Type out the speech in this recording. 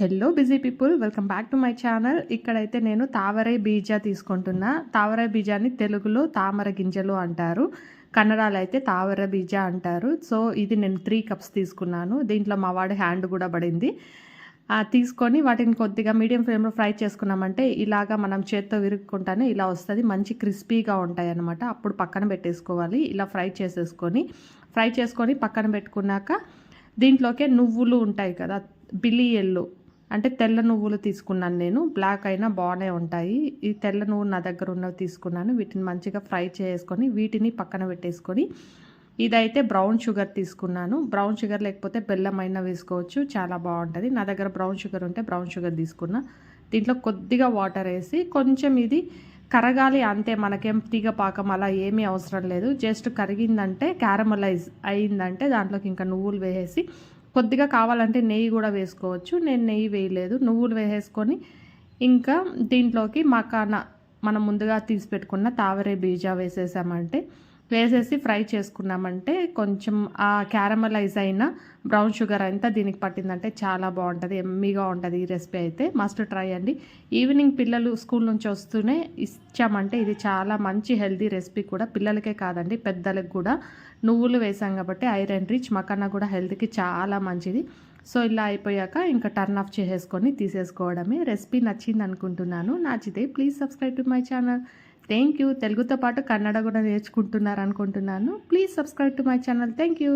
Hello busy people welcome back to my channel ఇక్కడైతే నేను తావరై బీజా తీసుకుంటున్నా. తావరై బీజాని తెలుగులో తామర గింజలు అంటారు. కన్నడలో అయితే తావర బీజా అంటారు. సో ఇది నేను త్రీ కప్స్ తీసుకున్నాను. దీంట్లో మా వాడి హ్యాండ్ కూడా పడింది. తీసుకొని వాటిని కొద్దిగా మీడియం ఫ్లేమ్లో ఫ్రై చేసుకున్నామంటే ఇలాగా మనం చేత్తో విరుక్కుంటానే ఇలా వస్తుంది. మంచి క్రిస్పీగా ఉంటాయి అన్నమాట అప్పుడు పక్కన పెట్టేసుకోవాలి. ఇలా ఫ్రై చేసేసుకొని ఫ్రై చేసుకొని పక్కన పెట్టుకున్నాక దీంట్లోకే నువ్వులు ఉంటాయి కదా బిలి ఎల్లు. అంటే తెల్ల నువ్వులు తీసుకున్నాను నేను. బ్లాక్ అయినా బాగానే ఉంటాయి. ఈ తెల్ల నువ్వులు నా దగ్గర ఉన్నవి తీసుకున్నాను. వీటిని మంచిగా ఫ్రై చేసుకొని వీటిని పక్కన పెట్టేసుకొని ఇదైతే బ్రౌన్ షుగర్ తీసుకున్నాను. బ్రౌన్ షుగర్ లేకపోతే బెల్లం అయినా వేసుకోవచ్చు. చాలా బాగుంటుంది. నా దగ్గర బ్రౌన్ షుగర్ ఉంటే బ్రౌన్ షుగర్ తీసుకున్నా. దీంట్లో కొద్దిగా వాటర్ వేసి కొంచెం ఇది కరగాలి అంతే మనకేం తీగ పాకం అలా ఏమీ అవసరం లేదు. జస్ట్ కరిగిందంటే క్యారమలైజ్ అయిందంటే దాంట్లోకి ఇంకా నువ్వులు వేసేసి కొద్దిగా కావాలంటే నెయ్యి కూడా వేసుకోవచ్చు. నేను నెయ్యి వేయలేదు. నువ్వులు వేసేసుకొని ఇంకా దీంట్లోకి మకానా మనం ముందుగా తీసి పెట్టుకున్న తావరే బీజా వేసేసామంటే వేసేసి ఫ్రై చేసుకున్నామంటే కొంచెం ఆ క్యారమలైజ్ అయిన బ్రౌన్ షుగర్ అంతా దీనికి పట్టిందంటే చాలా బాగుంటుంది ఎమ్మీగా ఉంటుంది ఈ రెసిపీ అయితే. మస్ట్ ట్రై అండి. ఈవినింగ్ పిల్లలు స్కూల్ నుంచి వస్తూనే ఇచ్చామంటే ఇది చాలా మంచి హెల్తీ రెసిపీ కూడా. పిల్లలకే కాదండి పెద్దలకు కూడా. నువ్వులు వేసాం కాబట్టి ఐరన్ రిచ్ మకన్నా కూడా హెల్త్కి చాలా మంచిది. సో ఇలా అయిపోయాక ఇంకా టర్న్ ఆఫ్ చేసేసుకొని తీసేసుకోవడమే. రెసిపీ నచ్చింది అనుకుంటున్నాను నచ్చితే please subscribe to my channel thank you తెలుగుతో పాటు కన్నడ కూడా నేర్చుకుంటున్నారు అనుకుంటున్నాను please subscribe to my channel thank you